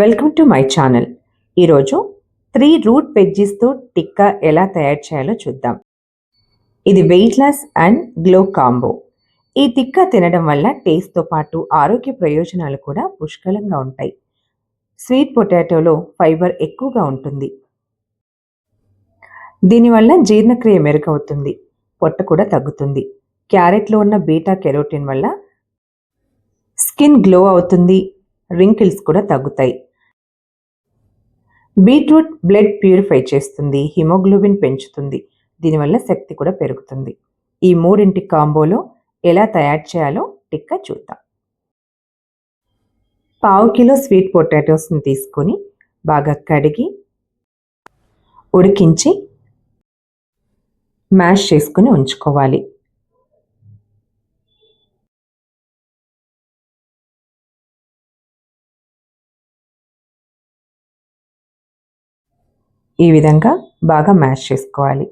Welcome to my channel. ఈరోజు three root వెజ్జీస్తో టిక్కా ఎలా తయారు చేయాలో చూద్దాం. ఇది weight loss and glow combo. ఈ టిక్కా తినడం వల్ల టేస్ట్తో పాటు ఆరోగ్య ప్రయోజనాలు కూడా పుష్కలంగా ఉంటాయి. స్వీట్ పొటాటోలో ఫైబర్ ఎక్కువగా ఉంటుంది. దీనివల్ల జీర్ణక్రియ మెరుగవుతుంది. పొట్ట కూడా తగ్గుతుంది. క్యారెట్లో ఉన్న బీటా కెరోటిన్ వల్ల స్కిన్ గ్లో అవుతుంది. రింకిల్స్ కూడా తగ్గుతాయి. బీట్రూట్ బ్లడ్ ప్యూరిఫై చేస్తుంది హిమోగ్లోబిన్ పెంచుతుంది దీనివల్ల శక్తి కూడా పెరుగుతుంది. ఈ మూడింటి కాంబోలో ఎలా తయారు చేయాలో టిక్క చూద్దాం. పావు కిలో స్వీట్ పొటాటోస్ని తీసుకొని బాగా కడిగి ఉడికించి మ్యాష్ చేసుకుని ఉంచుకోవాలి. ఈ విధంగా బాగా మ్యాష్ చేసుకోవాలి.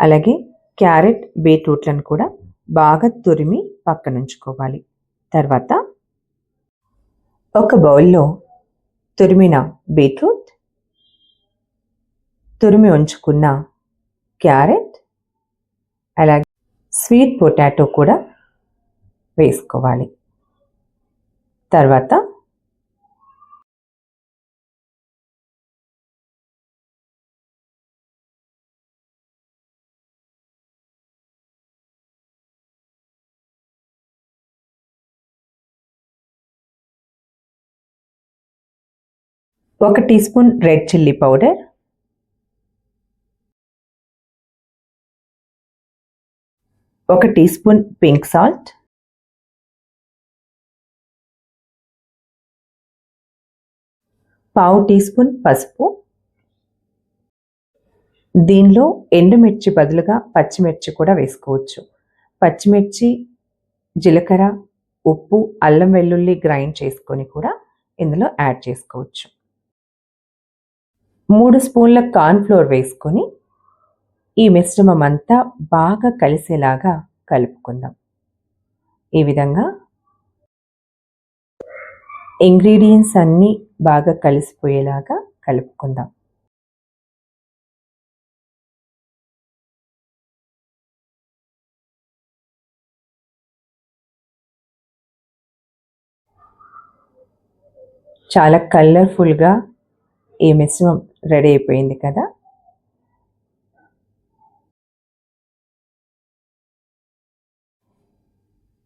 అలాగే క్యారెట్ బీట్రూట్లను కూడా బాగా తురిమి పక్కన ఉంచుకోవాలి. తర్వాత ఒక బౌల్లో తురిమిన బీట్రూట్ తురిమి ఉంచుకున్న క్యారెట్ అలాగే స్వీట్ పొటాటో కూడా వేసుకోవాలి. తర్వాత ఒక teaspoon red chilli powder. ఒక టీ స్పూన్ పింక్ సాల్ట్. పావు టీ స్పూన్ పసుపు. దీనిలో ఎండుమిర్చి బదులుగా పచ్చిమిర్చి కూడా వేసుకోవచ్చు. పచ్చిమిర్చి జీలకర్ర ఉప్పు అల్లం వెల్లుల్లి గ్రైండ్ చేసుకొని కూడా ఇందులో యాడ్ చేసుకోవచ్చు. మూడు స్పూన్ల కార్న్ఫ్లోర్ వేసుకొని ఈ మిశ్రమం అంతా బాగా కలిసేలాగా కలుపుకుందాం. ఈ విధంగా ఇంగ్రీడియంట్స్ అన్నీ బాగా కలిసిపోయేలాగా కలుపుకుందాం. చాలా కలర్ఫుల్గా ఈ మిశ్రమం రెడీ అయిపోయింది కదా?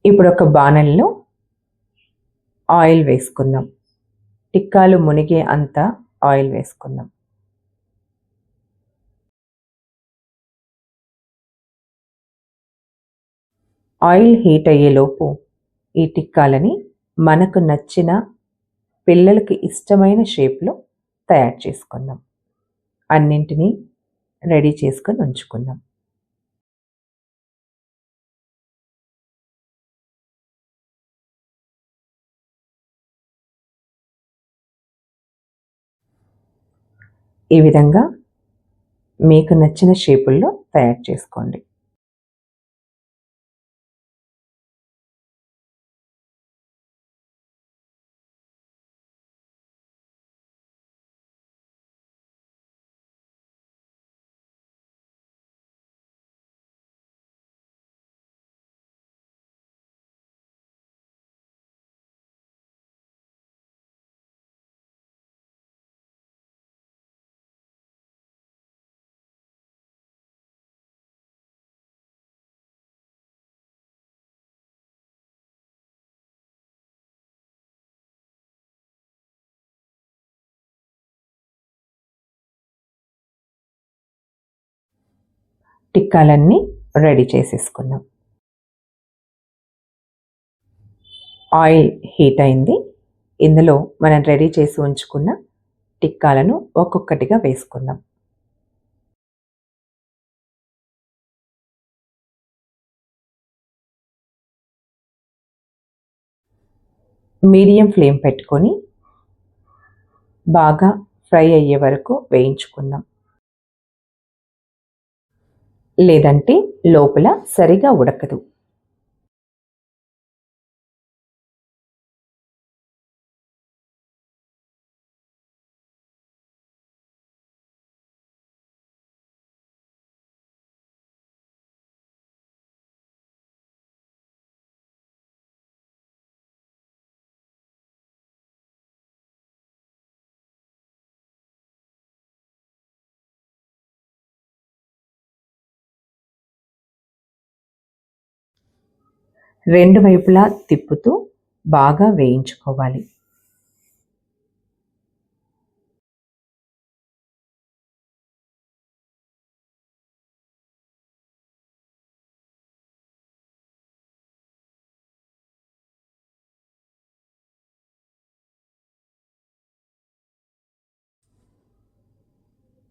ఇప్పుడు ఒక బాణల్లో ఆయిల్ వేసుకుందాం. టిక్కాలు మునిగే అంత ఆయిల్ వేసుకుందాం. ఆయిల్ హీట్ అయ్యేలోపు ఈ టిక్కాలని మనకు నచ్చిన పిల్లలకి ఇష్టమైన షేప్లో తయారు చేసుకుందాం. అన్నింటినీ రెడీ చేసుకొని ఉంచుకుందాం. ఈ విధంగా మీకు నచ్చిన షేపుల్లో తయారు చేసుకోండి. టిక్కాలన్నీ రెడీ చేసేసుకున్నాం. ఆయిల్ హీట్ అయింది. ఇందులో మనం రెడీ చేసి ఉంచుకున్న టిక్కాలను ఒక్కొక్కటిగా వేసుకుందాం మీడియం ఫ్లేమ్ పెట్టుకొని బాగా ఫ్రై అయ్యే వరకు వేయించుకుందాం. లేదంటే లోపల సరిగా ఉడకదు. రెండు వైపులా తిప్పుతూ బాగా వేయించుకోవాలి.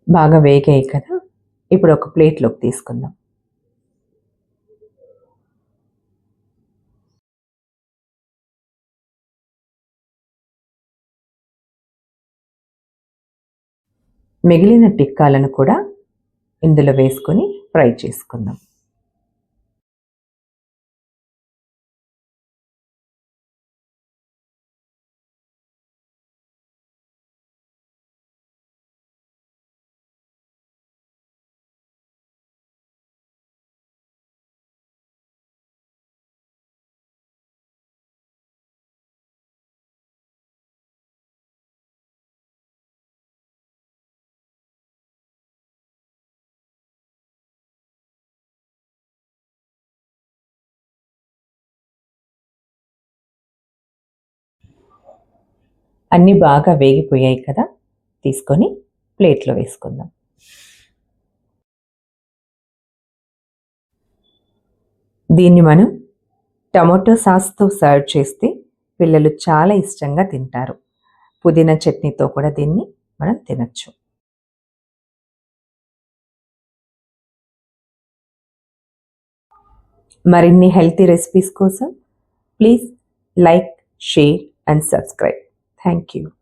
బాగా వేగాయి కదా. ఇప్పుడు ఒక ప్లేట్లోకి తీసుకుందాం. మిగిలిన టిక్కాలను కూడా ఇందులో వేసుకొని ఫ్రై చేసుకుందాం. అన్నీ బాగా వేగిపోయాయి కదా? తీసుకొని ప్లేట్లో వేసుకుందాం. దీన్ని మనం టమాటో సాస్తో సర్వ్ చేస్తే పిల్లలు చాలా ఇష్టంగా తింటారు. పుదీనా చట్నీతో కూడా దీన్ని మనం తినచ్చు. మరిన్ని హెల్తీ రెసిపీస్ కోసం please like share and subscribe. Thank you.